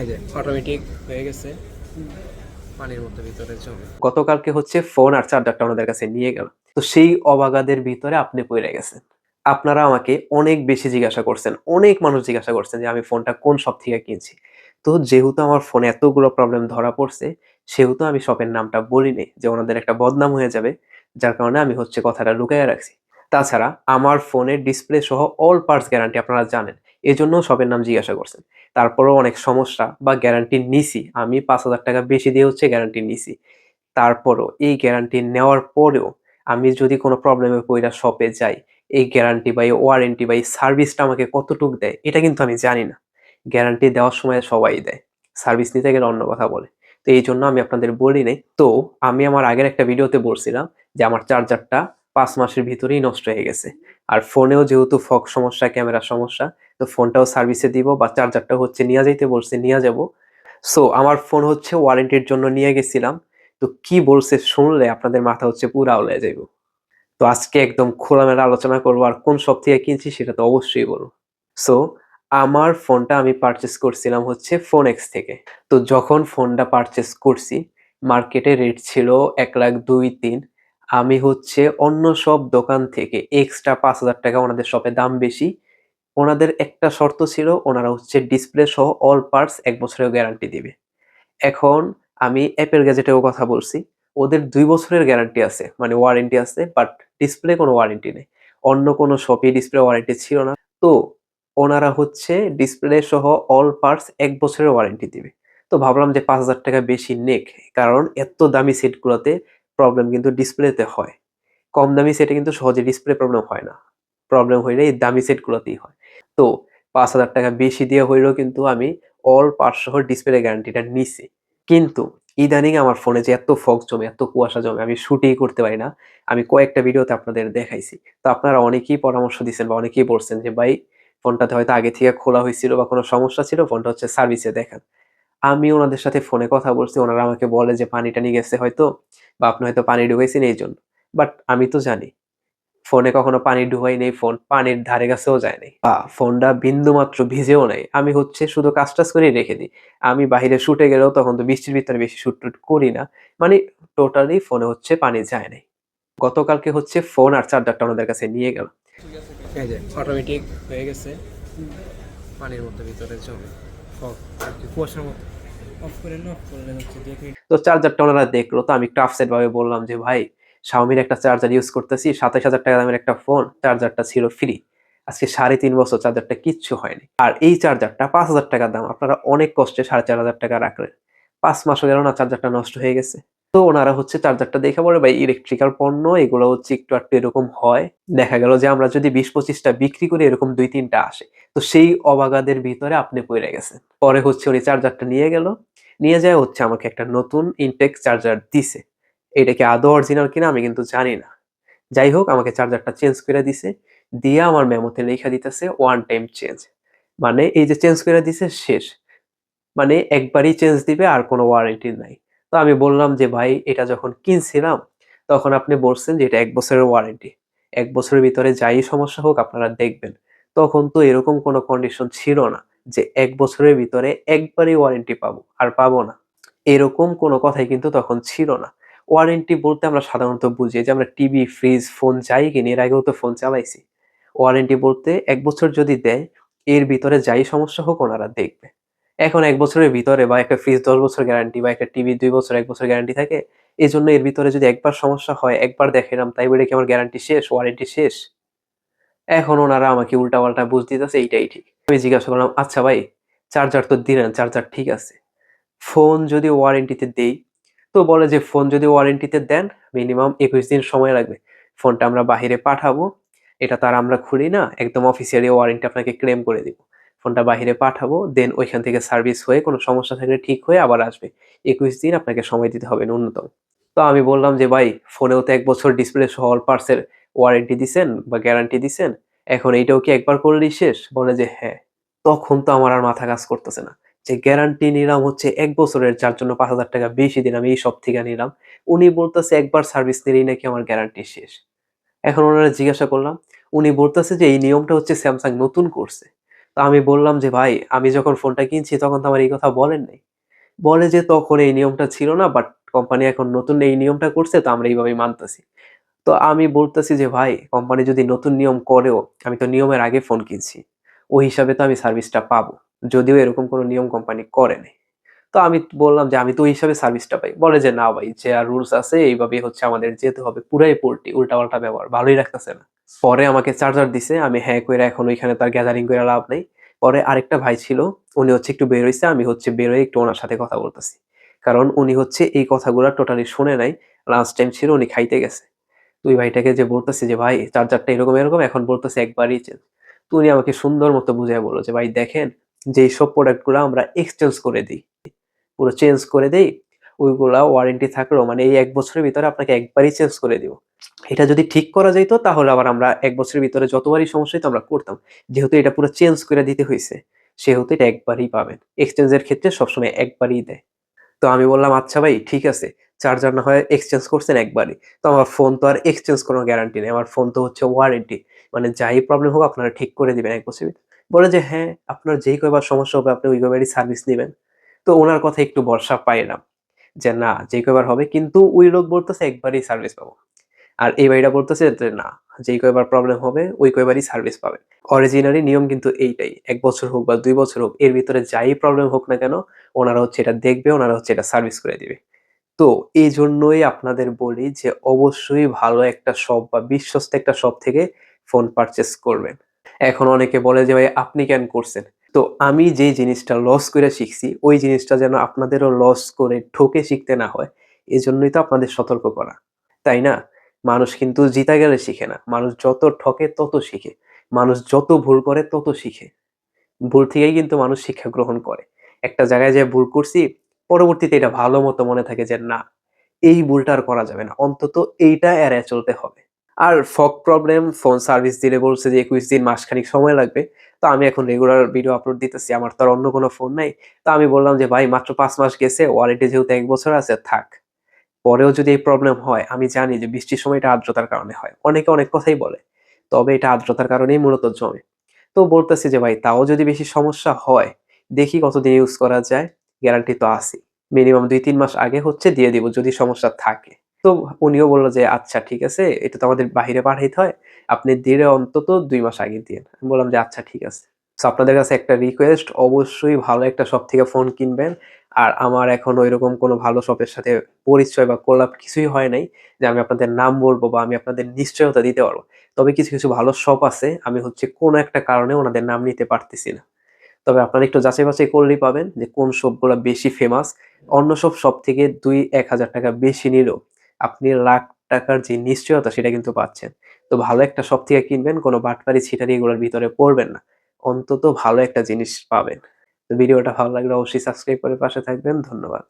এই অটোমেটিক হয়ে গেছে। পানির মধ্যে ভিতরে জমে। গতকালকে হচ্ছে ফোন আর চার্জারটা ওনাদের কাছে নিয়ে গেল। তো সেই অবাগাদের ভিতরে আপনি পড়ে গেছেন। আপনারা আমাকে অনেক বেশি জিজ্ঞাসা করছেন, অনেক মানুষ জিজ্ঞাসা করছেন যে আমি ফোনটা কোন শপ থেকে কিনছি। তো যেহেতু আমার ফোনে এতগুলো প্রবলেম ধরা পড়ছে, সেহেতু আমি শপের নামটা বলিনি যে ওনাদের একটা বদনাম হয়ে যাবে, যার কারণে আমি হচ্ছে কথাটা লুকাইয়া রাখছি। তাছাড়া আমার ফোনের ডিসপ্লে সহ অল পার্টস গ্যারান্টি আপনারা জানেন, এজন্য শপের নাম জিজ্ঞাসা করছেন। তারপরেও অনেক সমস্যা বা গ্যারান্টি নিছি। আমি পাঁচ হাজার টাকা বেশি দিয়ে হচ্ছে গ্যারান্টি নিছি। তারপরও এই গ্যারান্টি নেওয়ার পরেও আমি যদি কোনো প্রবলেমে পইরা শপে যাই, এই গ্যারান্টি বা এই ওয়ারেন্টি বা এই সার্ভিসটা আমাকে কতটুক দেয়, এটা কিন্তু আমি জানি না। গ্যারান্টি দেওয়ার সময় সবাই দেয়। সার্ভিস নিতে গেলে অন্য কথা বলে। তো এই জন্য আমি আপনাদের বলি নাই। তো আমি আমার আগের একটা ভিডিওতে বলছিলাম যে আমার চার্জারটা পাঁচ মাসের ভিতরেই নষ্ট হয়ে গেছে। আর ফোনেও যেহেতু ফক সমস্যা, ক্যামেরার সমস্যা, তো ফোনটাও সার্ভিসে দিব বা চার্জারটা হচ্ছে নিয়ে যাইতে বলছে, নিয়ে যাব। সো আমার ফোন হচ্ছে ওয়ারেন্টির জন্য নিয়ে গেছিলাম। তো কি বলছে শুনলে আপনাদের মাথা হচ্ছে পুরা আউলে যাইব। তো আজকে একদম খোলামেলা আলোচনা করব আর কোন সব থেকে কিনছি সেটা তো অবশ্যই বলব সো আমার ফোনটা আমি পারচেস করছিলাম হচ্ছে ফোন এক্স থেকে। তো যখন ফোনটা পারচেস করছি মার্কেটে রেট ছিল এক লাখ দুই তিন। আমি হচ্ছে অন্য সব দোকান থেকে এক্সট্রা পাঁচ হাজার টাকা ওনাদের শপে দাম বেশি। ওনাদের একটা শর্ত ছিল, ওনারা হচ্ছে ডিসপ্লে সহ অল পার্টস এক বছরের গ্যারান্টি দিবে। এখন আমি অ্যাপেল গ্যাজেটেও কথা বলছি, ওদের দুই বছরের গ্যারান্টি আছে মানে ওয়ারেন্টি আছে বাট ডিসপ্লে কোনো ওয়ারেন্টি নেই। অন্য কোনো শপে ডিসপ্লে ওয়ারেন্টি ছিল না। তো ওনারা হচ্ছে ডিসপ্লে সহ অল পার্টস এক বছরের ওয়ারেন্টি দিবে। তো ভাবলাম যে পাঁচ হাজার টাকা বেশি নেক, কারণ এত দামি সেটগুলোতে প্রবলেম কিন্তু ডিসপ্লেতে হয়। কম দামি সেটে কিন্তু সহজে ডিসপ্লে প্রবলেম হয় না। প্রবলেম হইলে এই দামি সেটগুলোতেই হয়। তো পাঁচ হাজার টাকা বেশি দিয়ে হইলেও কিন্তু আমি অল সহ ডিসপ্লে গ্যারান্টিটা নিছি। কিন্তু ইদানিং আমার ফোনে যে এত ফগ জমে, এত কুয়াশা জমে, আমি শুটিং করতে পারি না। আমি কয়েকটা ভিডিওতে আপনাদের দেখাইছি। তো আপনারা অনেকেই পরামর্শ দিচ্ছেন বা অনেকেই বলছেন যে, ভাই ফোনটাতে হয়তো আগে থেকে খোলা হয়েছিল বা কোনো সমস্যা ছিল ফোনটা হচ্ছে সার্ভিসে দেখান। আমি ওনাদের সাথে ফোনে কথা বলছি, ওনারা আমাকে বলে যে পানি টানি গেছে হয়তো। বা আপনি হয়তো পানি ঢুকাইছেন এই জন্য। বাট আমি তো জানি, ফোনে কখনো পানি ঢুকাই নেই, ফোন পানির ধারে কাছেও যায় নাই। বা ফোনটা বিন্দু মাত্র ভিজেও নাই। আমি হচ্ছে শুধু কাজ টাজ করেই রেখে দিই। আমি বাইরে শুটে গেলেও তখন তো বৃষ্টির ভিতরে বেশি শুট টুট করি না। মানে টোটালি ফোনে হচ্ছে পানি যায় নাই। গতকালকে হচ্ছে ফোন আর চার্জারটা ওনাদের কাছে নিয়ে গেল অটোমেটিক হয়ে গেছে। পানির মধ্যে ভিতরে জমে। কুয়াশার তো চার্জারটা ওনারা দেখল, তো আমি একটু আপসেট ভাবে বললাম যে, ভাই শাওমির একটা চার্জার ইউজ করতেছি, সাতাশ হাজার টাকা দামের একটা ফোন চার্জারটা ছিল ফ্রি আজকে সাড়ে তিন বছর চার্জারটা কিচ্ছু হয়নি। আর এই চার্জারটা পাঁচ হাজার টাকার দাম, আপনারা অনেক কষ্টে সাড়ে চার হাজার টাকা রাখলেন পাঁচ মাসও গেল না চার্জারটা নষ্ট হয়ে গেছে। তো ওনারা হচ্ছে চার্জারটা দেখে বলে, ভাই ইলেকট্রিক্যাল পণ্য, এগুলো হচ্ছে একটু একটু এরকম হয়। দেখা গেল যে, আমরা যদি বিশ পঁচিশটা বিক্রি করি, এরকম দুই তিনটা আসে। তো সেই অবাগাদের ভিতরে আপনি পড়ে গেছেন। পরে হচ্ছে উনি চার্জারটা নিয়ে গেল নিয়ে যায়, হচ্ছে আমাকে একটা নতুন ইনটেক চার্জার দিছে। এটা কি আদৌ অরিজিনাল কিনা আমি কিন্তু জানি না। যাই হোক, আমাকে চার্জারটা চেঞ্জ করে দিছে, দিয়ে আমার মেমোতে লেখা দিতেছে ওয়ান টাইম চেঞ্জ মানে এই যে চেঞ্জ করে দিছে, শেষ। মানে একবারই চেঞ্জ দিবে, আর কোনো ওয়ারেন্টি নাই। তো আমি বললাম যে, ভাই, এটা যখন কিনছিলাম, তখন আপনি বলছেন যে, এটা এক বছরের ওয়ারেন্টি এক বছরের ভিতরে যাই সমস্যা হোক, আপনারা দেখবেন। তখন তো এরকম কোনো কন্ডিশন ছিল না। যে এক বছরের ভিতরে একবারই ওয়ারেন্টি পাবো, আর পাবো না। এরকম কোনো কথাই কিন্তু তখন ছিল না। ওয়ারেন্টি বলতে আমরা সাধারণত বুঝি যে আমরা টিভি ফ্রিজ ফোন যাই কিনি, এর আগেও তো ফোন চালাইছি। ওয়ারেন্টি বলতে এক বছর যদি দেয়, এর ভিতরে যাই সমস্যা হোক ওনারা দেখবে। এখন এক বছরের ভিতরে বা একটা ফ্রিজ দশ বছর গ্যারান্টি বা একটা টিভি দুই বছর, এক বছর গ্যারান্টি থাকে এই জন্য এর ভিতরে যদি একবার সমস্যা হয়, একবার দেখালাম তাই বলে কি আমার গ্যারান্টি শেষ ওয়ারেন্টি শেষ? এখন ওনারা আমাকে উল্টা পাল্টা বুঝ দিতেছে, এইটাই ঠিক। আমি জিজ্ঞাসা করলাম আচ্ছা ভাই চার্জার তো দিলেন চার্জার ঠিক আছে। ফোন যদি ওয়ারেন্টিতে দেই? তো বলে যে, ফোন যদি ওয়ারেন্টিতে দেন মিনিমাম একুশ দিন সময় লাগবে। ফোনটা আমরা বাহিরে পাঠাবো। এটা তার আমরা খুলি না, একদম অফিসিয়ালি ওয়ারেন্টি আপনাকে ক্লেম করে দিব। ফোনটা বাহিরে পাঠাবো দেন ওইখান থেকে সার্ভিস হয়ে, কোনো সমস্যা থাকলে ঠিক হয়ে আবার আসবে। একুশ দিন আপনাকে সময় দিতে হবে ন্যূনতম। তো আমি বললাম যে, ভাই, ফোনেও তো এক বছর ডিসপ্লে সহ অল পার্টসের ওয়ারেন্টি দিছেন বা গ্যারান্টি দিছেন। এখন এইটাও কি একবার করলেই শেষ? বলে যে হ্যাঁ। তখন তো আমার আর মাথা কাজ করতেছে না। যে গ্যারান্টি নিলাম হচ্ছে এক বছরের যার জন্য পাঁচ হাজার টাকা বেশি দিলাম এই সব থেকে নিলাম। উনি বলতেছে একবার সার্ভিস নিলেই নাকি আমার গ্যারান্টি শেষ। এখন ওনারা জিজ্ঞাসা করলাম উনি বলতেছে যে এই নিয়মটা হচ্ছে স্যামসাং নতুন করছে। তো তো আমি বললাম যে, "ভাই আমি যখন ফোনটা কিনছি তখন তো আমার এই কথা বলেন নাই।" বলে যে, "তখন এই নিয়মটা ছিল না বাট কোম্পানি এখন নতুন এই নিয়মটা করছে তো আমরা এইভাবেই মানতেছি।" তো আমি বলতেছি যে, "ভাই কোম্পানি যদি নতুন নিয়ম করেও আমি তো নিয়মের আগে ফোন কিনছি। ওই হিসাবে তো আমি সার্ভিসটা পাবো। যদিও এরকম কোনো নিয়ম কোম্পানি করে নাই।" তো আমি বললাম যে, "আমি তো ওই হিসাবে সার্ভিসটা পাই।" বলে যে, "না ভাই যে আর রুলস আছে এইভাবেই হচ্ছে আমাদের যেতে হবে। পুরাই পোল্টি, উল্টাপাল্টা ব্যবহার। ভালোই রাখতেছে না।" পরে আমাকে চার্জার দিছে। আমি হ্যাঁ কইরা এখন ওইখানে তার গ্যাদারিং কইরা লাভ নাই। পরে আরেকটা ভাই ছিল। উনি হচ্ছে একটু বের হইছে। আমি হচ্ছে বের হয়ে একটু ওনার সাথে কথা বলতেছি। কারণ উনি হচ্ছে এই কথাগুলা টোটালি শুনে নাই। লাঞ্চ টাইম ছিল উনি খাইতে গেছে। তো ওই ভাইটাকে যে বলতেছি যে, "ভাই চার্জারটা এরকম, এরকম" এখন বলতেছে একবারই চেঞ্জ। তো উনি আমাকে সুন্দর মতো বুঝাইয়া বলল যে, "ভাই দেখেন যে এইসব প্রোডাক্টগুলা আমরা এক্সচেঞ্জ করে দিই পুরো চেঞ্জ করে দেই। ওইগুলা ওয়ারেন্টি থাকলেও মানে এই এক বছরের ভিতরে আপনাকে একবারই চেঞ্জ করে দিব। এটা যদি ঠিক করা যাইত তাহলে আবার আমরা এক বছরের ভিতরে যতবারই সমস্যা হইতো আমরা করতাম। যেহেতু এটা পুরো চেঞ্জ করে দিতে হয়েছে সেহেতু এটা একবারই পাবেন। এক্সচেঞ্জ এর ক্ষেত্রে সবসময় একবারই দেয়।" তো আমি বললাম, "আচ্ছা ভাই ঠিক আছে। চার্জার না হয় এক্সচেঞ্জ করছেন একবারই। তো আমার ফোন তো আর এক্সচেঞ্জ কোনো গ্যারান্টি নেই। আমার ফোন তো হচ্ছে ওয়ারেন্টি। মানে যাই প্রবলেম হোক আপনারা ঠিক করে দিবেন ১ বছরের ভিতরে।" বলে যে, "হ্যাঁ, আপনার যেই কয়বার সমস্যা হবে আপনি ওই কয়বারই সার্ভিস নেবেন তো ওনার কথা একটু ভরসা পাইলাম। যে না যেই কয়বার হবে কিন্তু ওই লোক বলতেছে একবারই সার্ভিস পাবো। আর এই ভাইটা বলতেছে যে না যেই কয়বার প্রবলেম হবে ওই কয়বারই সার্ভিস পাবে অরিজিনালি নিয়ম কিন্তু এইটাই। এক বছর হোক বা দুই বছর হোক এর ভিতরে যাই প্রবলেম হোক না কেন ওনারা হচ্ছে এটা দেখবে, ওনারা হচ্ছে এটা সার্ভিস করে দিবে। তো এই জন্যই আপনাদের বলি যে অবশ্যই ভালো একটা শপ বা বিশ্বস্ত একটা শপ থেকে ফোন পারচেস করবেন। এখন অনেকে বলে যে, "ভাই আপনি কেন করছেন?" তো আমি যেই জিনিসটা লস করে শিখছি ওই জিনিসটা যেন আপনাদেরও লস করে ঠকে শিখতে না হয় এজন্যই তো আপনাদের সতর্ক করা। তাই না? মানুষ কিন্তু জিতা গেলে শিখে না। মানুষ যত ঠকে তত শিখে। মানুষ যত ভুল করে তত শিখে। ভুল থেকেই কিন্তু মানুষ শিক্ষা গ্রহণ করে। একটা জায়গায় যেয়ে ভুল করছি, পরবর্তীতে এটা ভালো মতো মনে থাকে যে না, এই ভুলটা আর করা যাবে না। অন্তত এইটা এড়ায় চলতে হবে। আর ফক প্রবলেম ফোন সার্ভিস দিলে বলছে যে ২১ দিন মাসখানেক সময় লাগবে। তো আমি এখন রেগুলার ভিডিও আপলোড দিতেছি। আমার তো আর অন্য কোনো ফোন নাই। তো আমি বললাম যে, "ভাই মাত্র পাঁচ মাস গেছে, ওয়ারেন্টি যেহেতু এক বছর আছে থাক। পরেও যদি এই প্রবলেম হয় আমি জানি যে বৃষ্টির সময় এটা আর্দ্রতার কারণে হয়।" অনেকে অনেক কথাই বলে। তবে এটা আর্দ্রতার কারণেই মূলত জমে। তো বলতেছি যে, "ভাই তাও যদি বেশি সমস্যা হয়, দেখি কতদিন ইউজ করা যায়। গ্যারান্টি তো আছে মিনিমাম ২-৩ মাস আগে হচ্ছে দিয়ে দিব যদি সমস্যা থাকে।" তো উনিও বলল যে, "আচ্ছা ঠিক আছে। এটা তো আমাদের বাহিরে পাঠাইতে হয়। আপনি দিলে অন্তত দুই মাস আগে দিয়েন।" আমি বললাম যে, "আচ্ছা ঠিক আছে।" সো আপনাদের কাছে একটা রিকোয়েস্ট অবশ্যই ভালো একটা শপ থেকে ফোন কিনবেন। আর আমার এখনও ঐরকম কোনো ভালো শপের সাথে পরিচয় বা কোলাব কিছুই হয় নাই যে আমি আপনাদের নাম বলব বা আমি আপনাদের নিশ্চয়তা দিতে পারব তবে কিছু, কিছু ভালো শপ আছে। আমি হচ্ছে কোনো একটা কারণে ওনাদের নাম নিতে পারতেছি না। তবে আপনারা একটু যাচাই-বাছাই করলেই পাবেন যে কোন সবগুলো বেশি ফেমাস। অন্য সব সব থেকে ২-১,০০০ টাকা বেশি নিলেও আপনি লাখ টাকার যে নিশ্চয়তা সেটা কিন্তু পাচ্ছেন। তো ভালো একটা শপ থেকে কিনবেন, কোনো বাটপারি ছিটারি এগুলোর ভিতরে পড়বেন না। অন্তত ভালো একটা জিনিস পাবেন। তো ভিডিওটা ভালো লাগলে অবশ্যই সাবস্ক্রাইব করে পাশে থাকবেন। ধন্যবাদ।